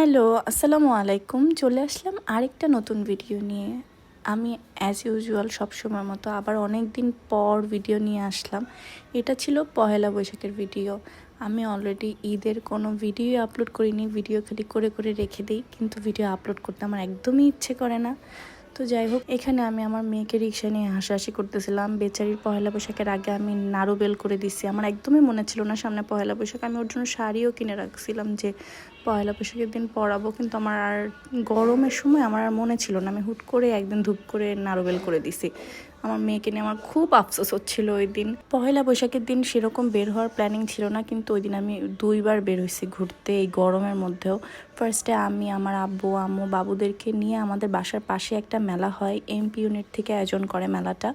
Hello, আসসালামু আলাইকুম। চলে আসলাম আরেকটা নতুন ভিডিও নিয়ে। আমি অ্যাজ ইউজুয়াল সবসময় মতো আবার অনেক দিন পর ভিডিও নিয়ে আসলাম। এটা ছিল পহেলা বৈশাখের ভিডিও আমি অলরেডি ঈদের কোনো ভিডিও আপলোড করিনি। ভিডিও খালি করে করে রেখে দিই। কিন্তু ভিডিও আপলোড করতে আমার একদমই ইচ্ছে করে না। তো যাই হোক, এখানে আমি আমার মেয়েকে রিক্সা নিয়ে হাসাহাসি করতেছিলাম। বেচারির পহেলা বৈশাখের আগে আমি নাড়ু বেল করে দিচ্ছি আমার একদমই মনে ছিল না সামনে পহেলা বৈশাখ। আমি ওর জন্য শাড়িও কিনে রাখছিলাম যে পহেলা বৈশাখের দিন পরাবো, কিন্তু আমার আর গরমের সময় আমার আর মনে ছিল না। আমি হুট করে একদিন ধূপ করে নাড়ুবেল করে দিছি। আমার মেয়েকে নিয়ে আমার খুব আফসোস হচ্ছিল ওই দিন। পয়লা বৈশাখের দিন সেরকম বের হওয়ার প্ল্যানিং ছিল না, কিন্তু ওই দিন আমি দুইবার বের হয়েছি ঘুরতে এই গরমের মধ্যেও। ফার্স্টে আমি, আমার আব্বু, আম্মু, বাবুদেরকে নিয়ে আমাদের বাসার পাশে একটা মেলা হয় এমপি ইউনিট থেকে আয়োজন করে মেলাটা।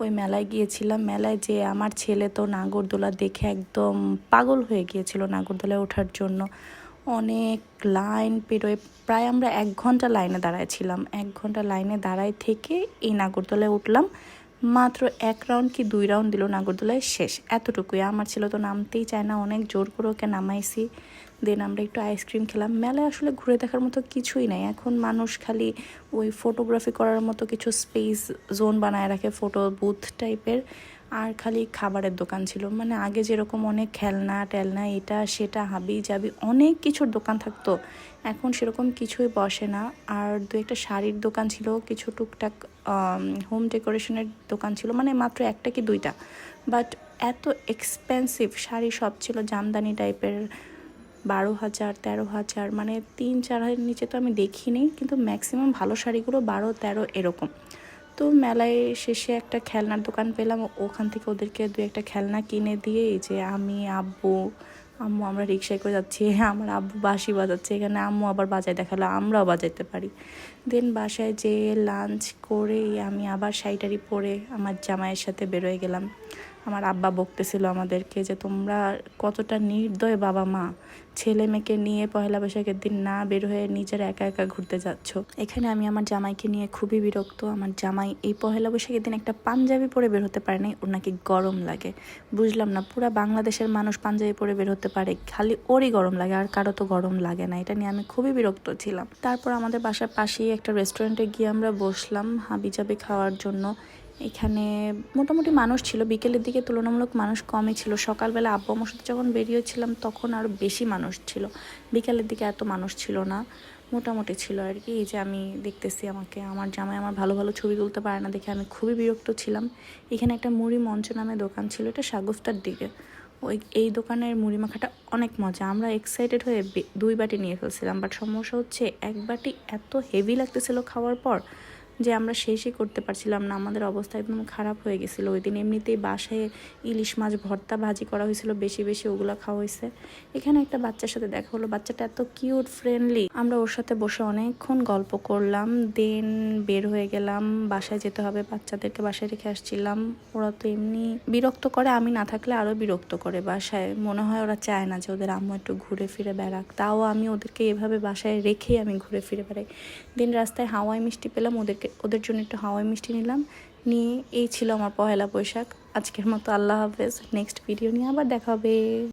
ওই মেলায় গিয়েছিলাম, মেলায় যে আমার ছেলে তো নাগরদোলা দেখে একদম পাগল হয়ে গিয়েছিল নাগরদোলায় ওঠার জন্য। অনেক লাইন পেরোয়। প্রায় আমরা এক ঘণ্টা লাইনে দাঁড়াইছিলাম এক ঘণ্টা লাইনে দাঁড়ায় থেকে এই নাগরদোলায় উঠলাম। মাত্র এক রাউন্ড কি দুই রাউন্ড দিল নাগরদোলায় শেষ। এতটুকুই। আমার ছিল তো নামতেই চায় না। অনেক জোর করে ওকে নামাইছি। দেন আমরা একটু আইসক্রিম খেলাম। মেলায় আসলে ঘুরে দেখার মতো কিছুই নাই। এখন মানুষ খালি ওই ফটোগ্রাফি করার মতো কিছু স্পেস জোন বানায় রাখে ফটো বুথ টাইপের আর খালি খাবারের দোকান ছিল। মানে আগে যেরকম অনেক খেলনা, টেলনা, এটা, সেটা, হাবি যাবি অনেক কিছুর দোকান থাকতো। এখন সেরকম কিছুই বসে না। আর দু একটা শাড়ির দোকান ছিল, কিছু টুকটাক হোম ডেকোরেশনের দোকান ছিল মানে মাত্র একটা কি দুইটা। বাট এত এক্সপেন্সিভ শাড়ি সব ছিল, জামদানি টাইপের, বারো হাজার, তেরো হাজার মানে তিন, চার হাজার নিচে তো আমি দেখিনি। কিন্তু ম্যাক্সিমাম ভালো শাড়িগুলো বারো, তেরো এরকম। তো মেলায় শেষে একটা খেলনার দোকান পেলাম। ওখান থেকে ওদেরকে দু একটা খেলনা কিনে দিয়ে যে আমি, আব্বু, আম্মু আমরা রিক্সায় করে যাচ্ছি, আমার আব্বু বাসি বাজাচ্ছে, এখানে আম্মু আবার বাজায় দেখাল, আমরাও বাজাইতে পারি। দেন বাসায় যেয়ে লাঞ্চ করে আমি আবার শাড়িটারি পরে আমার জামাইয়ের সাথে বেরোয় গেলাম। আমার আব্বা বকতেছিল আমাদেরকে যে, তোমরা কতটা নির্দয় বাবা মা। ছেলে মেয়েকে নিয়ে পয়লা বৈশাখের দিন না বের হয়ে নিজের একা একা ঘুরতে যাচ্ছ। এখানে আমি আমার জামাইকে নিয়ে খুবই বিরক্ত। আমার জামাই এই পয়লা বৈশাখের দিন একটা পাঞ্জাবি পরে বের হতে পারে নাই, ওর নাকি গরম লাগে। বুঝলাম না, পুরা বাংলাদেশের মানুষ পাঞ্জাবি পরে বের হতে পারে, খালি ওরই গরম লাগে, আর কারও তো গরম লাগে না। এটা নিয়ে আমি খুবই বিরক্ত ছিলাম। তারপর আমাদের বাসার পাশেই একটা রেস্টুরেন্টে গিয়ে আমরা বসলাম হাবিজাবি খাওয়ার জন্য। এখানে মোটামুটি মানুষ ছিল। বিকেলের দিকে তুলনামূলক মানুষ কমই ছিল। সকালবেলা আব্বু আমার সাথে যখন বেরিয়েছিলাম তখন আরও বেশি মানুষ ছিল। বিকালের দিকে এত মানুষ ছিল না। মোটামুটি ছিল আর কি। এই যে আমি দেখতেছি আমাকে, আমার জামাই আমার ভালো ভালো ছবি তুলতে পারে না দেখে আমি খুবই বিরক্ত ছিলাম। এখানে একটা মুড়ি মঞ্চ নামে দোকান ছিল, এটা সাগুফতার দিকে। ওই, এই দোকানের মুড়ি মাখাটা অনেক মজা। আমরা এক্সাইটেড হয়ে দুই বাটি নিয়ে ফেলছিলাম। বাট সমস্যা হচ্ছে এক বাটি এত হেভি লাগতেছিল খাওয়ার পর যে আমরা শেষই করতে পারছিলাম না, আমাদের অবস্থা একদম খারাপ হয়ে গেছিল। ওই দিন এমনিতেই বাসায় ইলিশ মাছ ভর্তা ভাজি করা হয়েছিল, বেশি বেশি ওগুলো খাওয়া হয়েছে। এখানে একটা বাচ্চার সাথে দেখা হলো, বাচ্চাটা এত কিউট ফ্রেন্ডলি আমরা ওর সাথে বসে অনেকক্ষণ গল্প করলাম, দেন বের হয়ে গেলাম, বাসায় যেতে হবে, বাচ্চাদেরকে বাসায় রেখে আসছিলাম। ওরা তো এমনি বিরক্ত করে, আমি না থাকলে আরও বিরক্ত করে বাসায়। মনে হয় ওরা চায় না যে ওদের আম্মু একটু ঘুরে ফিরে বেড়াক, তাও আমি ওদেরকে এভাবে বাসায় রেখেই আমি ঘুরে ফিরে বেড়াই। দিন রাস্তায় হাওয়ায় মিষ্টি পেলাম, ওদেরকে ওদের জন্য একটু হাওয়াই মিষ্টি নিলাম। নিয়ে এই ছিল আমার পহেলা বৈশাখ। আজকের মতো আল্লাহ হাফেজ। নেক্সট ভিডিও নিয়ে আবার দেখা হবে।